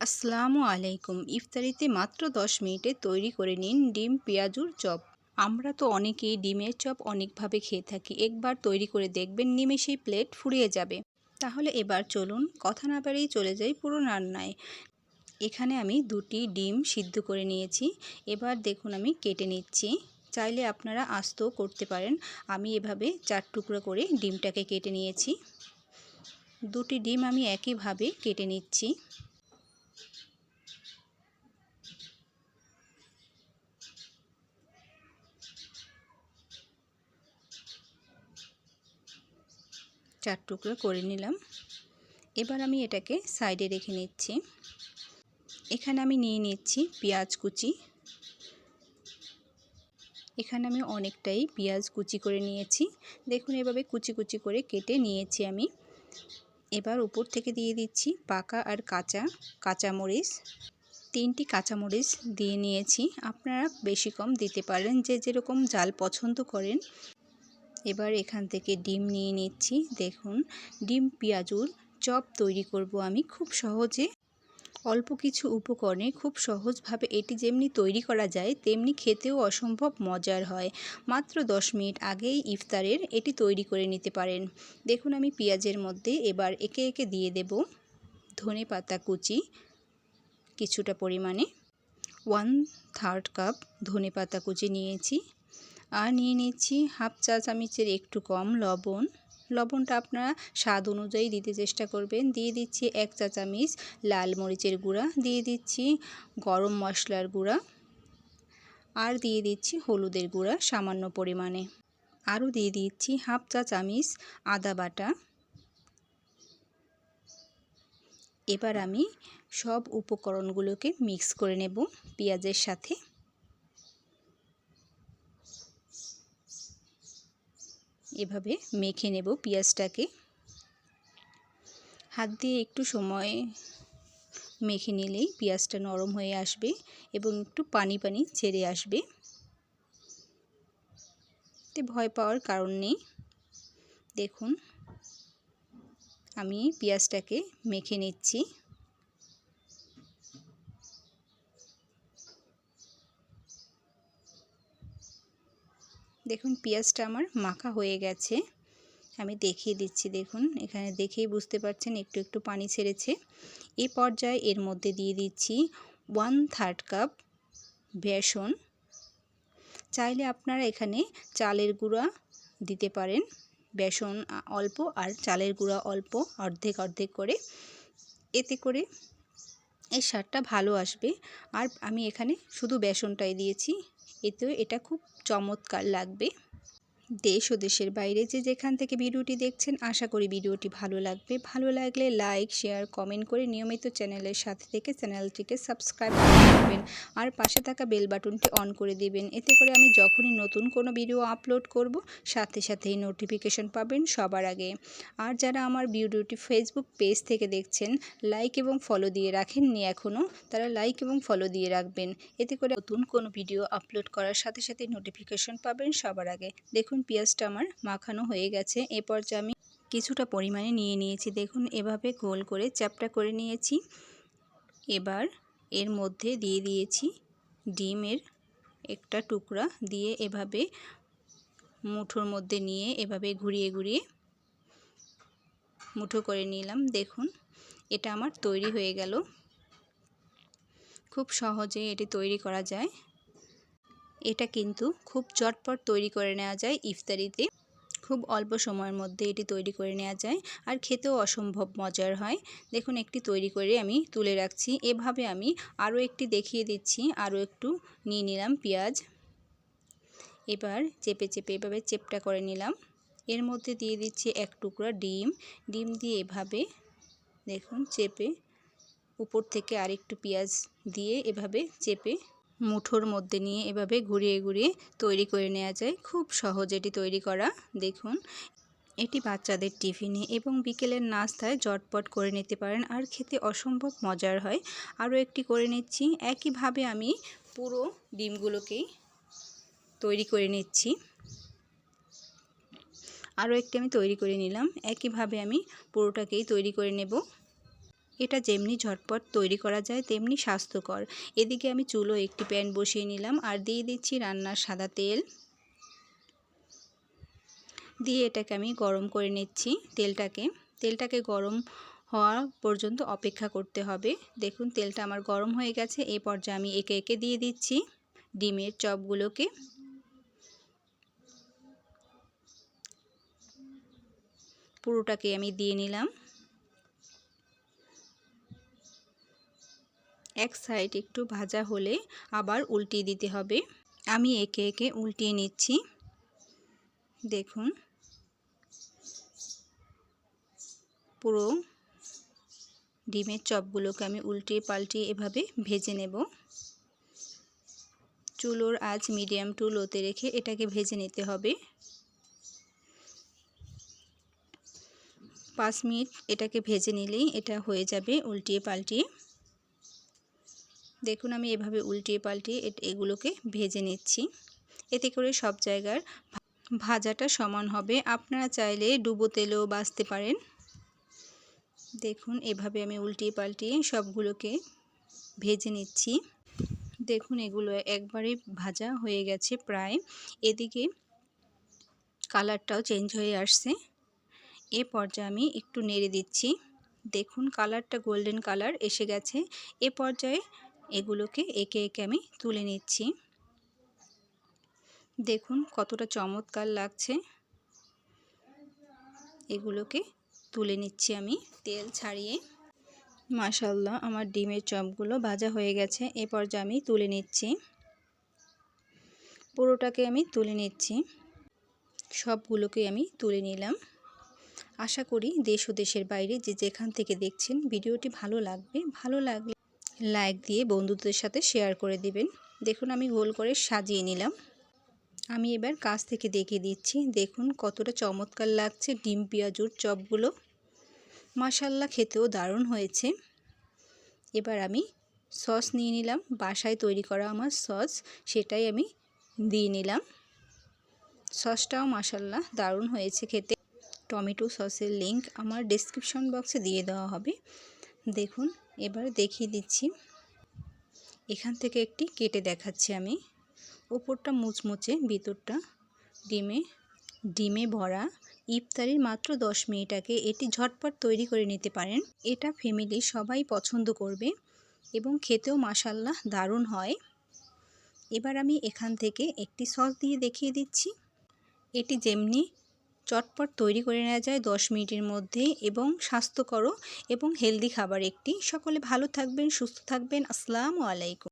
আসসালামু আলাইকুম। ইফতারিতে মাত্র দশ মিনিটে তৈরি করে নিন ডিম পেঁয়াজুর চপ। আমরা তো অনেকেই ডিমের চপ অনেকভাবে খেয়ে থাকি। একবার তৈরি করে দেখবেন নিমেষেই প্লেট ফুরিয়ে যাবে। তাহলে এবার চলুন, কথা না বাড়িয়ে চলে যাই পুরো রান্নায়। এখানে আমি দুটি ডিম সিদ্ধ করে নিয়েছি। এবার দেখুন আমি কেটে নিচ্ছি। চাইলে আপনারা আস্তও করতে পারেন। আমি এভাবে চার টুকরো করে ডিমটাকে কেটে নিয়েছি। দুটি ডিম আমি একইভাবে কেটে নিচ্ছি। চার টুকরো করে নিলাম। এবার আমি এটাকে সাইডে রেখে নিচ্ছি। এখানে আমি নিয়ে নিচ্ছি পেঁয়াজ কুচি। এখানে আমি অনেকটাই পেঁয়াজ কুচি করে নিয়েছি। দেখুন, এভাবে কুচি কুচি করে কেটে নিয়েছি আমি। এবার উপর থেকে দিয়ে দিচ্ছি পাকা আর কাঁচা কাঁচামরিচ। তিনটি কাঁচামরিচ দিয়ে নিয়েছি। আপনারা বেশি কম দিতে পারেন। যে যেরকম জাল পছন্দ করেন। এবার এখান থেকে ডিম নিয়ে নিচ্ছি। দেখুন, ডিম, পেঁয়াজুর চপ তৈরি করব আমি খুব সহজে। অল্প কিছু উপকরণে খুব সহজভাবে এটি যেমনি তৈরি করা যায়, তেমনি খেতেও অসম্ভব মজার হয়। মাত্র দশ মিনিট আগেই ইফতারের এটি তৈরি করে নিতে পারেন। দেখুন, আমি পেঁয়াজের মধ্যে এবার একে একে দিয়ে দেব ধনে পাতা কুচি কিছুটা পরিমাণে। ওয়ান থার্ড কাপ ধনে পাতা কুচি নিয়েছি। আর নিয়ে নিচ্ছি হাফ চা চামচের একটু কম লবণ। লবণটা আপনারা স্বাদ অনুযায়ী দিতে চেষ্টা করবেন। দিয়ে দিচ্ছি এক চা চামচ লাল মরিচের গুঁড়া, দিয়ে দিচ্ছি গরম মশলার গুঁড়া আর দিয়ে দিচ্ছি হলুদের গুঁড়া সামান্য পরিমাণে। আরও দিয়ে দিচ্ছি হাফ চা চামচ আদা বাটা। এবার আমি সব উপকরণগুলোকে মিক্স করে নেব পেঁয়াজের সাথে। এভাবে মেখে নেব পেঁয়াজটাকে। হাত দিয়ে একটু সময় মেখে নিলেই পেঁয়াজটা নরম হয়ে আসবে এবং একটু পানি পানি ছেড়ে আসবে। তে ভয় পাওয়ার কারণ নেই। দেখুন, আমি পেঁয়াজটাকে মেখে নিচ্ছি। দেখুন, পেঁয়াজটা আমার মাখা হয়ে গেছে। আমি দেখিয়ে দিচ্ছি, দেখুন। এখানে দেখেই বুঝতে পারছেন, একটু একটু পানি ছেড়েছে। এই পর্যায়ে এর মধ্যে দিয়ে দিচ্ছি ওয়ান থার্ড কাপ বেসন। চাইলে আপনারা এখানে চালের গুঁড়া দিতে পারেন, বেসন অল্প আর চালের গুঁড়া অল্প, অর্ধেক অর্ধেক করে। এতে করে এই স্বাদটা ভালো আসবে। আর আমি এখানে শুধু বেসনটাই দিয়েছি। এতেও এটা খুব চমৎকার লাগবে। দেশ ও দেশের বাইরে যে যেখান থেকে ভিডিওটি দেখছেন, আশা করি ভিডিওটি ভালো লাগবে। ভালো লাগলে লাইক, শেয়ার, কমেন্ট করে নিয়মিত চ্যানেলের সাথে থেকে চ্যানেলটিকে সাবস্ক্রাইব করে করবেন আর পাশে থাকা বেল বাটনটি অন করে দিবেন। এতে করে আমি যখনই নতুন কোনো ভিডিও আপলোড করব, সাথে সাথেই নোটিফিকেশন পাবেন সবার আগে। আর যারা আমার ভিডিওটি ফেসবুক পেজ থেকে দেখছেন লাইক এবং ফলো দিয়ে রাখেননি এখনও তারা লাইক এবং ফলো দিয়ে রাখবেন। এতে করে নতুন কোনো ভিডিও আপলোড করার সাথে সাথে নোটিফিকেশন পাবেন সবার আগে। দেখুন পেঁয়াজটা আমার মাখানো হয়ে গেছে। এ পর্যায়ে আমি কিছুটা পরিমাণে নিয়ে নিয়েছি। দেখুন, এভাবে গোল করে চ্যাপটা করে নিয়েছি। এবার এর মধ্যে দিয়ে দিয়েছি ডিমের একটা টুকরা দিয়ে এভাবে মুঠোর মধ্যে নিয়ে এভাবে ঘুরিয়ে ঘুরিয়ে মুঠো করে নিলাম। দেখুন, এটা আমার তৈরি হয়ে গেল। খুব সহজে এটি তৈরি করা যায়। এটা কিন্তু খুব চটপট তৈরি করে নেওয়া যায় ইফতারিতে। খুব অল্প সময়ের মধ্যে এটি তৈরি করে নেওয়া যায় আর খেতেও অসম্ভব মজার হয়। দেখুন, একটি তৈরি করে আমি তুলে রাখছি। এভাবে আমি আরও একটি দেখিয়ে দিচ্ছি। আরও একটু নিয়ে নিলাম পেঁয়াজ। এবার চেপে চেপে এভাবে চেপটা করে নিলাম। এর মধ্যে দিয়ে দিচ্ছি এক টুকরা ডিম। ডিম দিয়ে এভাবে দেখুন, চেপে উপর থেকে আরেকটু পেঁয়াজ দিয়ে এভাবে চেপে মুঠোর মধ্যে নিয়ে এভাবে ঘুরিয়ে ঘুরিয়ে তৈরি করে নেওয়া যায়। খুব সহজ এটি তৈরি করা। দেখুন, এটি বাচ্চাদের টিফিনে এবং বিকেলের নাস্তায় জটপট করে নিতে পারেন। আর খেতে অসম্ভব মজার হয়। আরও একটি করে নিচ্ছি। একইভাবে আমি পুরো ডিমগুলোকেই তৈরি করে নিচ্ছি। আরও একটি আমি তৈরি করে নিলাম। একইভাবে আমি পুরোটাকেই তৈরি করে নেব। এটা যেমনি ঝটপট তৈরি করা যায়, তেমনি স্বাস্থ্যকর। এদিকে আমি চুলো একটি প্যান বসিয়ে নিলাম আর দিয়ে দিচ্ছি রান্নার সাদা তেল। দিয়ে এটাকে আমি গরম করে নিচ্ছি তেলটাকে। তেলটাকে গরম হওয়া পর্যন্ত অপেক্ষা করতে হবে। দেখুন, তেলটা আমার গরম হয়ে গেছে। এই পর্যায়ে আমি একে একে দিয়ে দিচ্ছি ডিমের চপগুলোকে। পুরোটাকে আমি দিয়ে নিলাম। এক সাইড একটু ভাজা হলে আবার উল্টিয়ে দিতে হবে। আমি একে একে উল্টিয়ে নিচ্ছি। দেখুন। পুরো ডিমের চপগুলোকে আমি উল্টিয়ে পাল্টিয়ে এভাবে ভেজে নেব। চুলোর আজ মিডিয়াম টু লোতে রেখে এটাকে ভেজে নিতে হবে। পাঁচ মিনিট এটাকে ভেজে নিলেই এটা হয়ে যাবে উল্টিয়ে পাল্টিয়ে। দেখুন আমি এভাবে উল্টিয়ে পাল্টিয়ে এগুলোকে ভেজে নিচ্ছি। এতে করে সব জায়গার ভাজাটা সমান হবে। আপনারা চাইলে ডুবো তেলেও বাছতে পারেন। দেখুন, এভাবে আমি উল্টিয়ে পাল্টিয়ে সবগুলোকে ভেজে নিচ্ছি। দেখুন, এগুলো একবারে ভাজা হয়ে গেছে প্রায়। এদিকে কালারটাও চেঞ্জ হয়ে আসছে। এ পর্যায়ে আমি একটু নেড়ে দিচ্ছি। দেখুন, কালারটা গোল্ডেন কালার এসে গেছে। এ পর্যায়ে এগুলোকে একে একে আমি তুলে নিচ্ছি। দেখুন কতটা চমৎকার লাগছে। এগুলোকে তুলে নিচ্ছি আমি তেল ছাড়িয়ে। মাশাল্লাহ আমার ডিমের চপগুলো ভাজা হয়ে গেছে। এ পর্যায়ে আমি তুলে নিচ্ছি। পুরোটাকে আমি তুলে নিচ্ছি। সবগুলোকে আমি তুলে নিলাম। আশা করি দেশ ও দেশের বাইরে যে যেখান থেকে দেখছেন, ভিডিওটি ভালো লাগবে। ভালো লাগলে লাইক দিয়ে বন্ধুদের সাথে শেয়ার করে দিবেন। দেখুন, আমি গোল করে সাজিয়ে নিলাম। আমি এবার কাছ থেকে দেখিয়ে দিচ্ছি। দেখুন, কতটা চমৎকার লাগছে ডিম পেঁয়াজুর চপগুলো। মাসাল্লা খেতেও দারুণ হয়েছে। এবার আমি সস নিয়ে নিলাম। বাসায় তৈরি করা আমার সস সেটাই আমি দিয়ে নিলাম। সসটাও মাসাল্লাহ দারুণ হয়েছে খেতে। টমেটো সসের লিংক আমার ডিসক্রিপশন বক্সে দিয়ে দেওয়া হবে। দেখুন, এবার দেখিয়ে দিচ্ছি। এখান থেকে একটি কেটে দেখাচ্ছি আমি। ওপরটা মুচমুচে, ভিতরটা ডিমে ডিমে ভরা। ইফতারির মাত্র দশ মিনিট আগে এটি ঝটপট তৈরি করে নিতে পারেন। এটা ফ্যামিলি সবাই পছন্দ করবে এবং খেতেও মাসাল্লাহ দারুণ হয়। এবার আমি এখান থেকে একটি সস দিয়ে দেখিয়ে দিচ্ছি। এটি যেমনি চটপট তৈরি করে নেওয়া যায় দশ মিনিটের মধ্যে এবং স্বাস্থ্যকরও এবং হেলদি খাবার একটি। সকলে ভালো থাকবেন, সুস্থ থাকবেন। আসসালামু আলাইকুম।